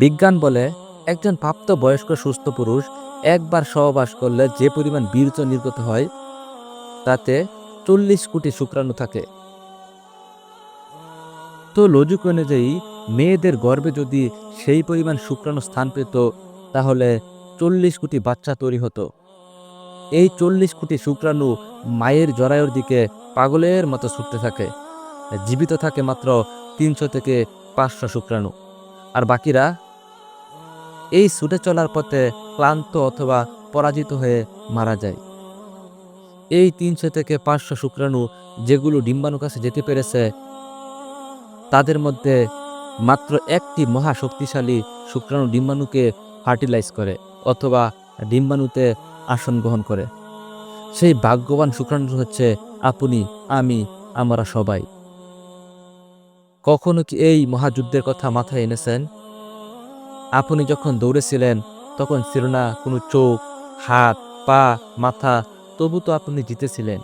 বিজ্ঞান বলে, একজন প্রাপ্ত বয়স্ক সুস্থ পুরুষ একবার সহবাস করলে যে পরিমাণ বীর্য নির্গত হয়, তাতে চল্লিশ কোটি শুক্রাণু থাকে। তো লজিক অনুযায়ী, মেয়েদের গর্ভে যদি সেই পরিমাণ শুক্রাণু স্থান পেত, তাহলে চল্লিশ কোটি বাচ্চা তৈরি হতো। এই চল্লিশ কোটি শুক্রাণু মায়ের জরায়ুর দিকে পাগলের মতো ছুটতে থাকে। জীবিত থাকে মাত্র তিনশো থেকে পাঁচশো শুক্রাণু। আর বাকিরা এই ছুটে চলার পথে ক্লান্ত অথবা পরাজিত হয়ে মারা যায়। এই তিনশো থেকে পাঁচশো শুক্রাণু যেগুলো ডিম্বাণু কাছে যেতে পেরেছে, তাদের মধ্যে মাত্র একটি মহা শক্তিশালী শুক্রাণু ডিম্বাণুকে ফার্টিলাইজ করে অথবা ডিম্বাণুতে আসন গ্রহণ করে। সেই ভাগ্যবান শুক্রাণু হচ্ছে আপনি, আমি, আমরা সবাই। কখনো কি এই মহাযুদ্ধের কথা মাথায় এনেছেন? আপনি যখন দৌড়েছিলেন, তখন ছিল না কোনো চোখ, হাত, পা, মাথা, তবু তো আপনি জিতেছিলেন।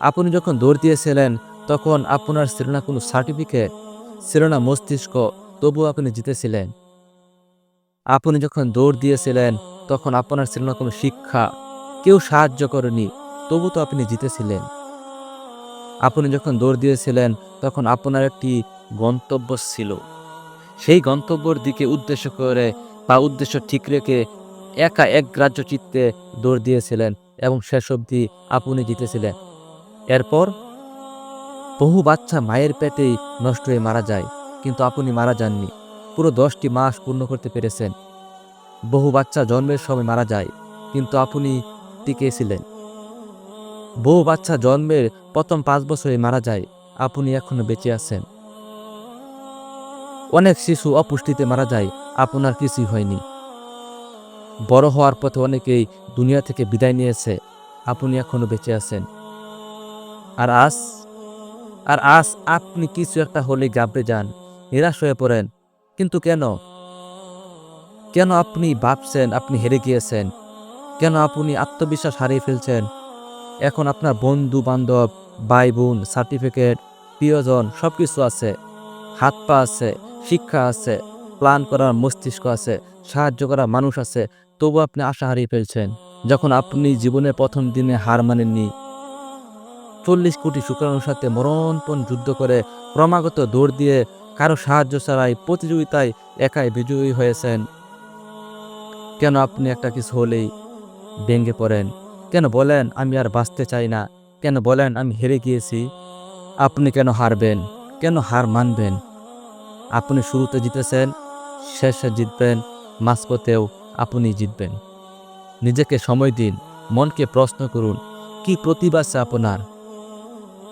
আপনি যখন দৌড় দিয়েছিলেন, তখন আপনার ছিল না কোনো সার্টিফিকেট ছিল না মস্তিষ্ক তবু আপনি জিতেছিলেন। আপনি যখন দৌড় দিয়েছিলেন, তখন আপনার ছিল না কোনো শিক্ষা, কেউ সাহায্য করেনি, তবু তো আপনি জিতেছিলেন। আপনি যখন দৌড় দিয়েছিলেন, তখন আপনার একটি গন্তব্য ছিল। সেই গন্তব্যের দিকে উদ্দেশ্য করে বা উদ্দেশ্য ঠিক রেখে একা এক গ্রাহ্য চিত্তে দৌড় দিয়েছিলেন এবং শেষ অবধি আপনি জিতেছিলেন। এরপর বহু বাচ্চা মায়ের পেটেই নষ্ট হয়ে মারা যায়, কিন্তু আপনি মারা যাননি। পুরো দশটি মাস পূর্ণ করতে পেরেছেন। বহু বাচ্চা জন্মের সময় মারা যায়, কিন্তু আপনি টিকেছিলেন। বহু বাচ্চা জন্মের প্রথম পাঁচ বছরে মারা যায়, আপনি এখনও বেঁচে আছেন। অনেক শিশু অপুষ্টিতে মারা যায়, আপনার কিছুই হয়নি। বড় হওয়ার পথে অনেকেই দুনিয়া থেকে বিদায় নিয়েছে, আপনি এখনও বেঁচে আছেন। আর আজ আর আজ আপনি কিছু একটা হলে গাবড়ে যান, নিরাশ হয়ে পড়েন। কিন্তু কেন? কেন আপনি ভাবছেন আপনি হেরে গিয়েছেন? কেন আপনি আত্মবিশ্বাস হারিয়ে ফেলছেন? এখন আপনার বন্ধু বান্ধব, ভাই বোন সার্টিফিকেট প্রিয়জন সব কিছু আছে, হাত পা আছে শিক্ষা আছে, প্ল্যান করার মস্তিষ্ক আছে, সাহায্য করার মানুষ আছে, তবু আপনি আশা হারিয়ে ফেলছেন। যখন আপনি জীবনের প্রথম দিনে হার মানেননি, চল্লিশ কোটি শুক্রাণুর সাথে মরণপণ যুদ্ধ করে ক্রমাগত দৌড় দিয়ে কারও সাহায্য ছাড়াই প্রতিযোগিতায় একাই বিজয়ী হয়েছেন। কেন আপনি একটা কিছু হলেই ভেঙে পড়েন? কেন বলেন, আমি আর বাঁচতে চাই না কেন বলেন, আমি হেরে গিয়েছি আপনি কেন হারবেন? কেন হার মানবেন? আপনি শুরুতে জিতেছেন, শেষে জিতবেন, মাঝপথেও আপনি জিতবেন। নিজেকে সময় দিন, মনকে প্রশ্ন করুন, কি প্রতিভা আছে আপনার?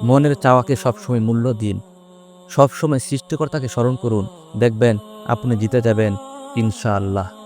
মনের চাওয়াকে সবসময় মূল্য দিন, সবসময় সৃষ্টিকর্তাকে স্মরণ করুন, দেখবেন আপনি জিতে যাবেন, ইনশাআল্লাহ।